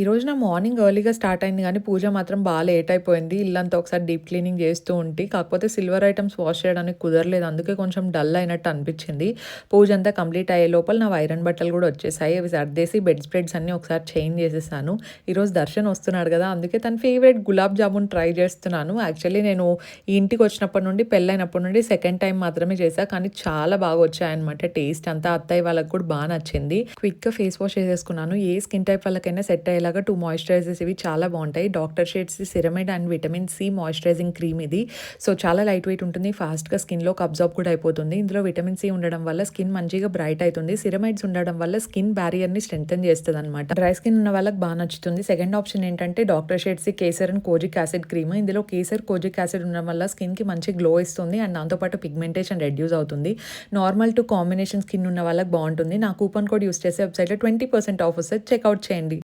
ఈరోజు నా మార్నింగ్ ఎర్లీగా స్టార్ట్ అయింది కానీ పూజ మాత్రం బాగా లేట్ అయిపోయింది. ఇల్లంతా ఒకసారి డీప్ క్లీనింగ్ చేస్తూ ఉంటే. కాకపోతే సిల్వర్ ఐటమ్స్ వాష్ చేయడానికి కుదరలేదు. అందుకే కొంచెం డల్ అయినట్టు అనిపించింది. పూజ అంతా కంప్లీట్ అయ్యే లోపల నా ఐరన్ బట్టలు కూడా వచ్చేసాయి. అవి సర్దేసి బెడ్ స్ప్రెడ్స్ అన్ని ఒకసారి చేంజ్ చేసేసాను. ఈరోజు దర్శన్ వస్తున్నాడు కదా అందుకే తన ఫేవరెట్ గులాబ్ జామున్ ట్రై చేస్తున్నాను. యాక్చువల్లీ నేను ఈ ఇంటికి వచ్చినప్పటి నుండి పెళ్ళైనప్పటి నుండి సెకండ్ టైం మాత్రమే చేశాను కానీ చాలా బాగా వచ్చాయన్నమాట. టేస్ట్ అంతా అత్తయ్య వాళ్ళకి కూడా బాగా నచ్చింది. క్విక్గా ఫేస్ వాష్ చేసేసుకున్నాను. ఏ స్కిన్ టైప్ వాళ్ళకైనా సెట్ అయ్యేలా అయ్యేలాగా టూ మాయిశ్చరైజర్స్ ఇవి చాలా బాగుంటాయి. Doctor Sheth's ceramide and vitamin C moisturising cream ఇది. సో చాలా లైట్ వెయిట్ ఉంటుంది ఫాస్ట్గా స్కిన్లోకి అబ్జర్వ్ కూడా అయిపోతుంది. ఇందులో విటమిన్ సి ఉండడం వల్ల స్కిన్ మంచిగా బ్రైట్ అవుతుంది సిరమైడ్స్ ఉండడం వల్ల స్కిన్ బ్యారియర్ని స్ట్రెంగ్తన్ చేస్తుంది అనమాట డ్రై స్కిన్ ఉన్న వాళ్ళకి బాగా నచ్చుతుంది. సెకండ్ ఆప్షన్ ఏంటంటే doctor Sheth's kesar and kojic acid cream ఇందులో కేసర్ కోజిక్ యాసిడ్ ఉండడం వల్ల స్కిన్కి మంచి గ్లో ఇస్తుంది అండ్ దాంతోపాటు పిగ్మెంటేషన్ రెడ్యూస్ అవుతుంది. నార్మల్ టు కాంబినేషన్ స్కిన్ ఉన్న వాళ్ళకి బాగుంటుంది. నా కూపన్ కోడ్ యూస్ చేసే వెబ్సైట్లో ట్వంటీ పర్సెంట్ ఆఫ్ వస్తే చెక్అవుట్ చేయండి.